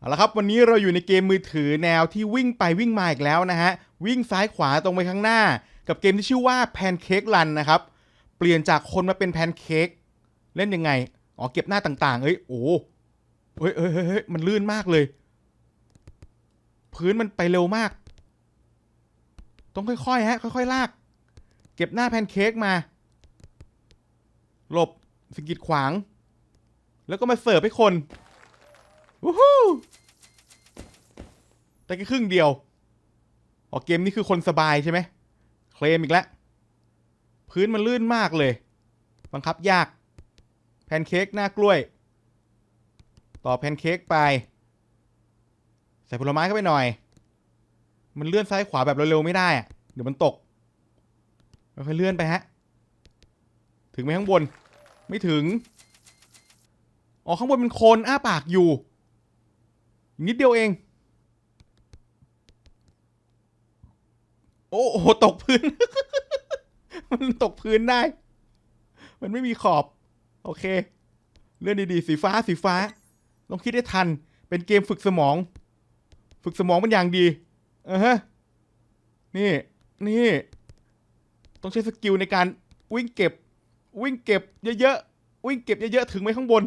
เอาละครับวันนี้เราอยู่ในเกมมือถือแนวที่วิ่งไปวิ่งมาอีกแล้วนะฮะ วิ่งซ้ายขวาตรงไปข้างหน้า กับเกมที่ชื่อว่าแพนเค้กรันนะครับ เปลี่ยนจากคนมาเป็นแพนเค้กเล่นยังไง อ๋อเก็บหน้าต่างๆ เอ้ยโอ้เฮ้ยเฮ้ยเฮ้ยเฮ้ยมันลื่นมากเลย พื้นมันไปเร็วมาก ต้องค่อยๆฮะค่อยๆลาก เก็บหน้าแพนเค้กมาหลบสกิดขวาง แล้วก็มาเสิร์ฟให้คน วู้ฮู้แต่แค่ครึ่งเดียวอ๋อเกมนี้คือคนสบายใช่ไหมเคลมอีกแล้ว พื้นมันลื่นมากเลย บังคับยาก แพนเค้กหน้ากล้วย ต่อแพนเค้กไป ใส่ผลไม้เข้าไปหน่อย มันเลื่อนซ้ายขวาแบบเร็วๆไม่ได้อะเดี๋ยวมันตกค่อยๆเลื่อนไปฮะ ถึงไหมข้างบน ไม่ถึง อ๋อข้างบนเป็นโคนอ้าปากอยู่ นิดเดียวเอง โอ้โหตกพื้น มันตกพื้นได้ มันไม่มีขอบ โอเค เลื่อนดีๆ สีฟ้าสีฟ้า ต้องคิดได้ทัน เป็นเกมฝึกสมอง ฝึกสมองมันอย่างดีเออฮะ นี่ นี่ ต้องใช้สกิลในการวิ่งเก็บ วิ่งเก็บเยอะๆ วิ่งเก็บเยอะๆ ถึงไหมข้างบน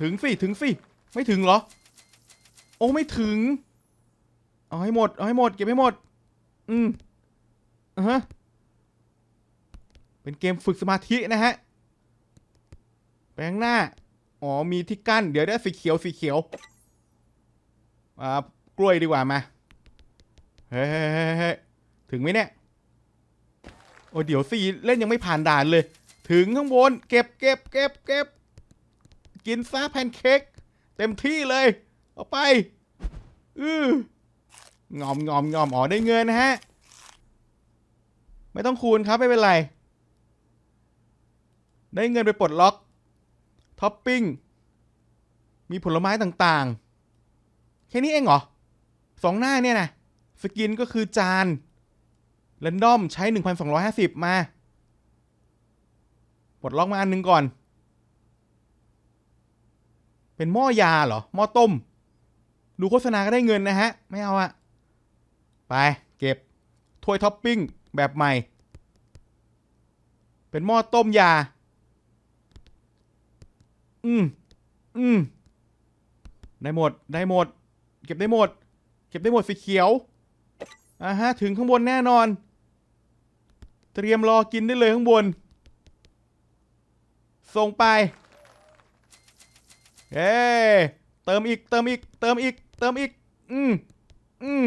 ถึงสิ ถึงสิ ไม่ถึงเหรอ อ้ไม่ถึง เอาให้หมด เอาให้หมด เก็บให้หมด อืมอ่าฮะ เป็นเกมฝึกสมาธินะฮะไปข้างหน้า อ๋อ มีที่กั้น เดี๋ยวได้สีเขียว สีเขียว อ่า กล้วยดีกว่ามา เฮ้ยเฮ้ยเฮ้เฮ้ถึงไหมเนี่ย โอ้เดี๋ยวสิเล่นยังไม่ผ่านด่านเลย ถึงข้างบน เก็บ เก็บ เก็บ เก็บ กินซะแพนเค้ก เต็มที่เลย เอาไปอืองอมงอมงอมอ๋อได้เงินนะฮะ ไม่ต้องคูณครับ ไม่เป็นไร ได้เงินไปปลดล็อก ท็อปปิ้ง มีผลไม้ต่างๆ แค่นี้เองเหรอสองหน้าเนี่ยนะสกินก็คือจานเรนดอมใช้ 1,250 มาปลดล็อกมาอันหนึงก่อน เป็นหม้อยาเหรอ หม้อต้ม ดูโฆษณาก็ได้เงินนะฮะ ไม่เอาอะไป เก็บ ถ้วยท็อปปิ้งแบบใหม่ เป็นหม้อต้มยา อืม อืม ได้หมด ได้หมด เก็บได้หมด เก็บได้หมดสีเขียว อ่าฮะ ถึงข้างบนแน่นอน เตรียมรอกินได้เลยข้างบน ส่งไปเฮ้ เติมอีก เติมอีก เติมอีก เติมอีก อืมอืม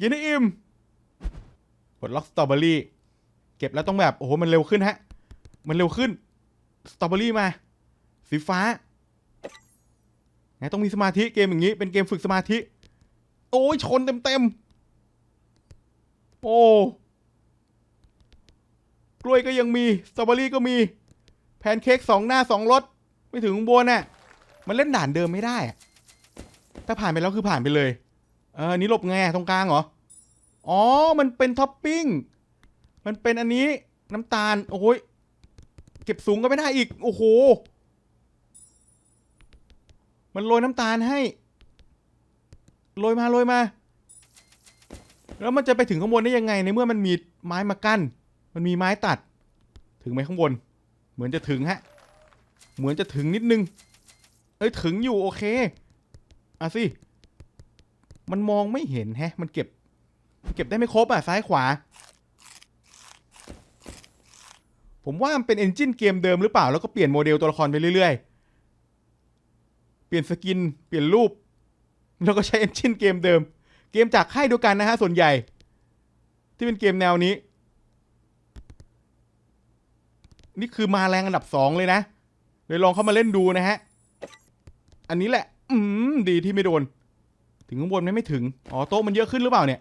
ยินดีอิ่มปลดล็อกสตรอเบอรี่ เก็บแล้วต้องแบบ โอ้โห มันเร็วขึ้นฮะ มันเร็วขึ้น สตรอเบอรี่มา สีฟ้าไงต้องมีสมาธิเกมอย่างนี้ เป็นเกมฝึกสมาธิ โอ้ยชนเต็มเต็มโอ้ กล้วยก็ยังมี สตรอเบอรี่ก็มี แพนเค้กสองหน้าสองรส ไม่ถึงข้างบนน่ะ มันเล่นด่านเดิมไม่ได้ ถ้าผ่านไปแล้วคือผ่านไปเลย เออนี่หลบไงตรงกลางเหรอ อ๋อ มันเป็นท็อปปิ้ง มันเป็นอันนี้น้ำตาล โอ้ย เก็บสูงก็ไม่ได้อีก โอ้โห มันโรยน้ำตาลให้ โรยมาโรยมา แล้วมันจะไปถึงข้างบนได้ยังไง ในเมื่อมันมีไม้มากั้น มันมีไม้ตัด ถึงไหมข้างบน เหมือนจะถึงฮะ เหมือนจะถึงนิดนึง เอ้ยถึงอยู่โอเคอะสิ มันมองไม่เห็นแฮะ มันเก็บ เก็บได้ไม่ครบอะ ซ้ายขวา ผมว่ามันเป็นเอนจินเกมเดิมหรือเปล่า แล้วก็เปลี่ยนโมเดลตัวละครไปเรื่อยๆ เปลี่ยนสกิน เปลี่ยนรูป แล้วก็ใช้เอนจินเกมเดิม เกมจากค่ายเดียวกันนะฮะ ส่วนใหญ่ ที่เป็นเกมแนวนี้ นี่คือมาแรงอันดับสองเลยนะ เลยลองเข้ามาเล่นดูนะฮะ อันนี้แหละ อืมดีที่ไม่โดน ถึงข้างบนไหมไม่ถึง อ๋อโต๊ะมันเยอะขึ้นหรือเปล่าเนี่ย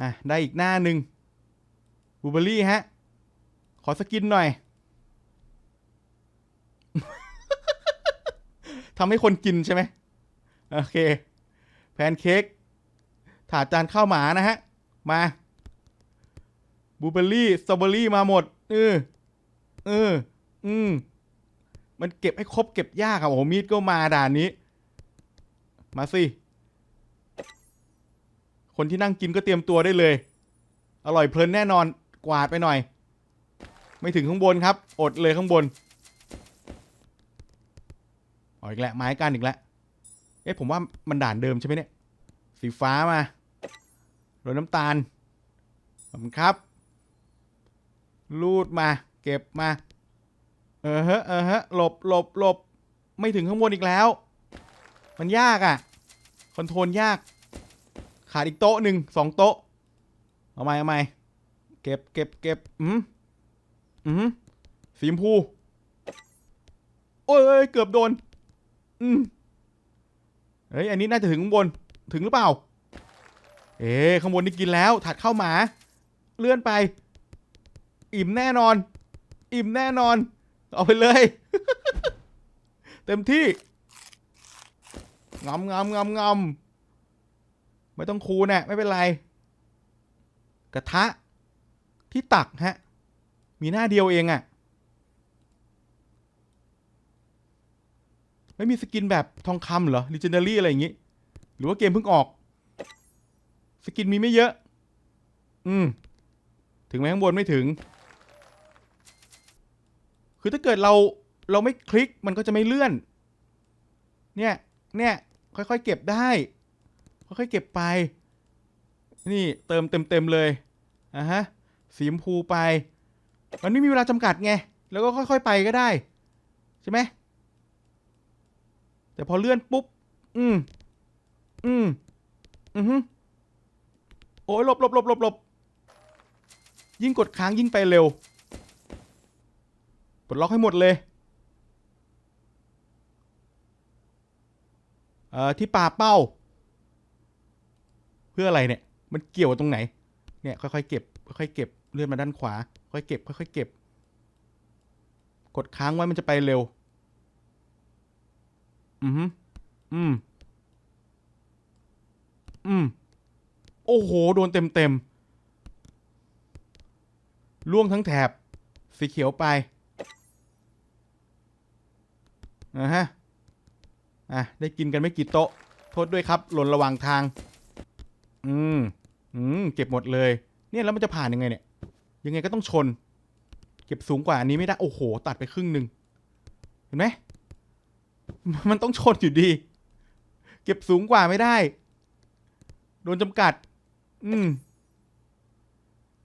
อะได้อีกหน้าหนึ่งบูเบอรี่ฮะ ขอสกินหน่อย ทำให้คนกินใช่ไหมโอเค แพนเค้ก ถาดจานข้าวหมานะฮะ มาบูเบอรี่สตรอเบอรี่มาหมด เออ เออ อืม มันเก็บให้ครบเก็บยากอะโอ้โหมีดก็มาด่านนี้ มาสิ คนที่นั่งกินก็เตรียมตัวได้เลย อร่อยเพลินแน่นอนกวาดไปหน่อย ไม่ถึงข้างบนครับ อดเลยข้างบนอ๋ออีกแล้วไม้กันอีกแล้วเอ๊ะผมว่ามันด่านเดิมใช่ไหมเนี่ย สีฟ้ามาโรยน้ำตาลขอบคุณครับ ลูดมา เก็บมา เออฮะเออฮะหลบหลบหลบไม่ถึงข้างบนอีกแล้ว มันยากอะ่ะ คอนโทรลยาก ขาดอีกโต๊ะหนึ่งสองโต๊ะ เอาไหมเอาไหมเก็บเก็บเก็บอืมอืมสีมพู โอ้ยเอ้เกือบโดน อืมเฮ้ยอันนี้น่าจะถึงข้างบน ถึงหรือเปล่า เอ๊ข้างบนนี่กินแล้ว ถัดเข้าหมา เลื่อนไป อิ่มแน่นอน อิ่มแน่นอน เอาไปเลย เต็มที่งำงำงำงำไม่ต้องคูนะ่ะไม่เป็นไร กระทะ ที่ตักฮะ มีหน้าเดียวเองอะ่ะ ไม่มีสกินแบบทองคำเหรอ Legendary อะไรอย่างงี้ หรือว่าเกมเพิ่งออก สกินมีไม่เยอะ อืม ถึงไหมข้างบนไม่ถึง คือถ้าเกิดเราเราไม่คลิกมันก็จะไม่เลื่อน เนี่ย เนี่ย ค่อยๆเก็บได้ ค่อยๆเก็บไป นี่เติมเต็มๆเลยอะฮะ สีมพูไป มันไม่มีเวลาจำกัดไง แล้วก็ค่อยๆไปก็ได้ ใช่ไหม แต่พอเลื่อนปุ๊บ อืม อืม อือฮึโอ้ยหลบหลบหลบหลบหลบยิ่งกดค้างยิ่งไปเร็ว ดล็อกให้หมดเลยเอ่อที่ปาเป้า เพื่ออะไรเนี่ย มันเกี่ยวตรงไหน เนี่ยค่อยๆเก็บค่อยๆเก็บเลื่อนมาด้านขวา ค่อยเก็บค่อยๆเก็บ กดค้างไว้มันจะไปเร็ว อือฮึอืมอืมโอ้โห โดนเต็มเต็มๆล่วงทั้งแถบ สีเขียวไป อะฮะ อะ ได้กินกันไม่กี่โต๊ะ โทษด้วยครับ หล่นระหว่างทาง อืม อืม เก็บหมดเลย เนี่ยแล้วมันจะผ่านยังไงเนี่ย ยังไงก็ต้องชน เก็บสูงกว่าอันนี้ไม่ได้ โอ้โห ตัดไปครึ่งหนึ่ง เห็นไหม มันต้องชนอยู่ดี เก็บสูงกว่าไม่ได้ โดนจำกัด อืม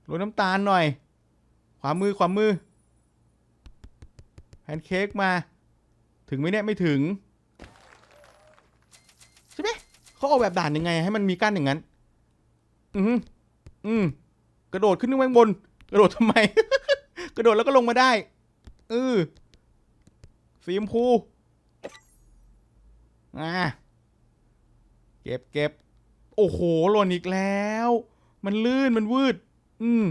โรยน้ำตาลหน่อย ขวามือขวามือแพนเค้กมา ถึงไหมเนี่ยไม่ถึงใช่ไหมเขาออกแบบด่านยังไง ให้มันมีกั้นอย่างนั้น อืมอืมกระโดดขึ้นข้างบน กระโดดทำไม กระโดดแล้วก็ลงมาได้เออสีชมพูอ่าเก็บเก็บโอ้โหหล่นอีกแล้ว มันลื่นมันวืด อืม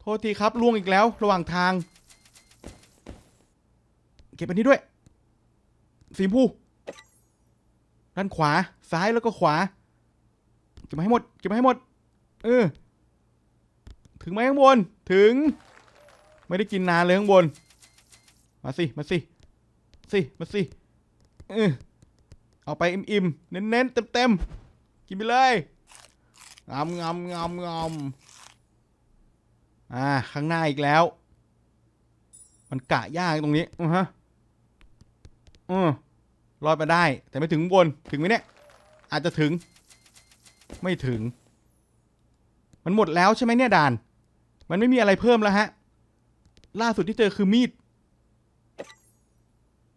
โทษทีครับล่วงอีกแล้ว ระหว่างทาง เก็บอันนี้ด้วย สีชมพูด้านขวา ซ้ายแล้วก็ขวา เก็บมาให้หมด เก็บมาให้หมด เออ ถึงไหมข้างบน ถึง ไม่ได้กินนานเลยข้างบน มาสิ มาสิ สิ มาสิ เออ เอาไปอิ่มๆ เน้นๆ เต็มๆ กินไปเลยงามงามงามงามอ่า ข้างหน้าอีกแล้ว มันกะยากตรงนี้ อือฮะ อือรอดมาได้ แต่ไม่ถึงบนถึงไหมเนี่ย อาจจะถึง ไม่ถึง มันหมดแล้วใช่ไหมเนี่ยด่าน มันไม่มีอะไรเพิ่มแล้วฮะ ล่าสุดที่เจอคือมีด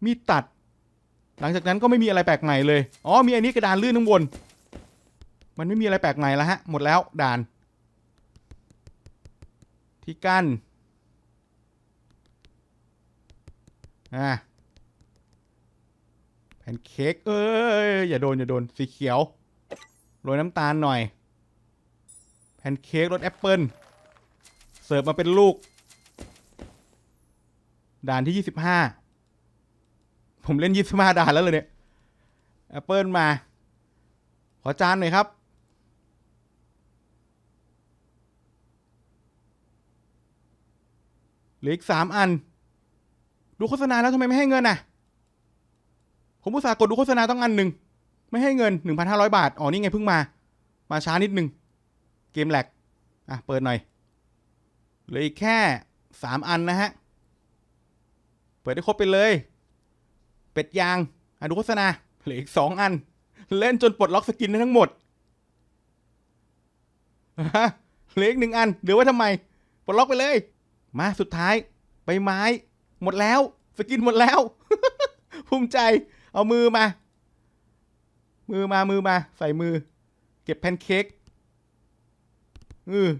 มีดตัด หลังจากนั้นก็ไม่มีอะไรแปลกใหม่เลย อ๋อ มีอันนี้กระดานลื่นข้างบน มันไม่มีอะไรแปลกใหม่แล้วฮะ หมดแล้วด่าน ที่กั้น อ่า นเค้กเอ้ยอย่าโดนอย่าโดนสีเขียวโรยน้ำตาลหน่อยแผ่นเค้กรสแอปเปิลเสิร์ฟมาเป็นลูก ด่านที่ยี่สิบห้าผมเล่นยี่สิบห้าด่านแล้วเลยเนี่ยแอปเปิลมา ขอจานหน่อยครับ เหลืออีกสามอัน ดูโฆษณาแล้วทำไมไม่ให้เงินน่ะ ผมอุตส่าห์กดดูโฆษณาต้องอันหนึ่งไม่ให้เงิน 1,500 บาท อ๋อ นี่ไงเพิ่งมา มาช้านิดนึง เกมแหลก อะ เปิดหน่อย เหลืออีกแค่ 3 อันนะฮะ เปิดได้ครบไปเลย เป็ดยาง อะ ดูโฆษณา เหลืออีก 2 อัน เล่นจนปลดล็อกสกินได้ทั้งหมดฮะเหลืออีกหนึ่งอัน เหลือไว้ทำไม ปลดล็อกไปเลย มาสุดท้าย ใบไม้ หมดแล้ว สกินหมดแล้ว ภูมิใจ เอามือมา มือมามือมา ใส่มือ เก็บแพนเค้กเออ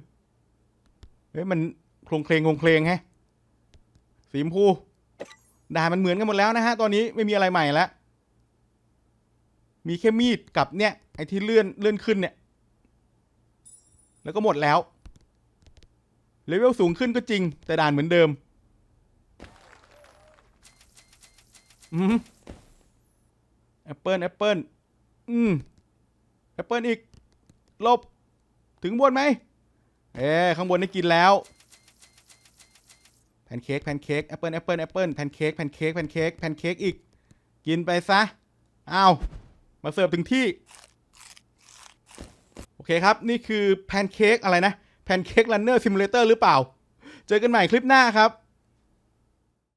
เฮ้ยมันโครงเคลงโครงเคลงฮะสีชมพูด่ามันเหมือนกันหมดแล้วนะฮะ ตอนนี้ไม่มีอะไรใหม่แล้ว มีแค่มีดกับเนี่ย ไอ้ที่เลื่อนเลื่อนขึ้นเนี่ย แล้วก็หมดแล้ว เลเวลสูงขึ้นก็จริง แต่ด่านเหมือนเดิม อืม แอปเปิลแอปเปิลอืมแอปเปิลอีกลบ ถึงบนไหมเอ๊ข้างบนได้กินแล้วแพนเค้กแพนเค้กแอปเปิลแอปเปิลแอปเปิลแพนเค้กแพนเค้กแพนเค้กแพนเค้กอีก กินไปซะอ้าวมาเสิร์ฟถึงที่ โอเคครับ นี่คือแพนเค้กอะไรนะแพนเค้กรันเนอร์ซิมูเลเตอร์หรือเปล่า เจอกันใหม่คลิปหน้าครับ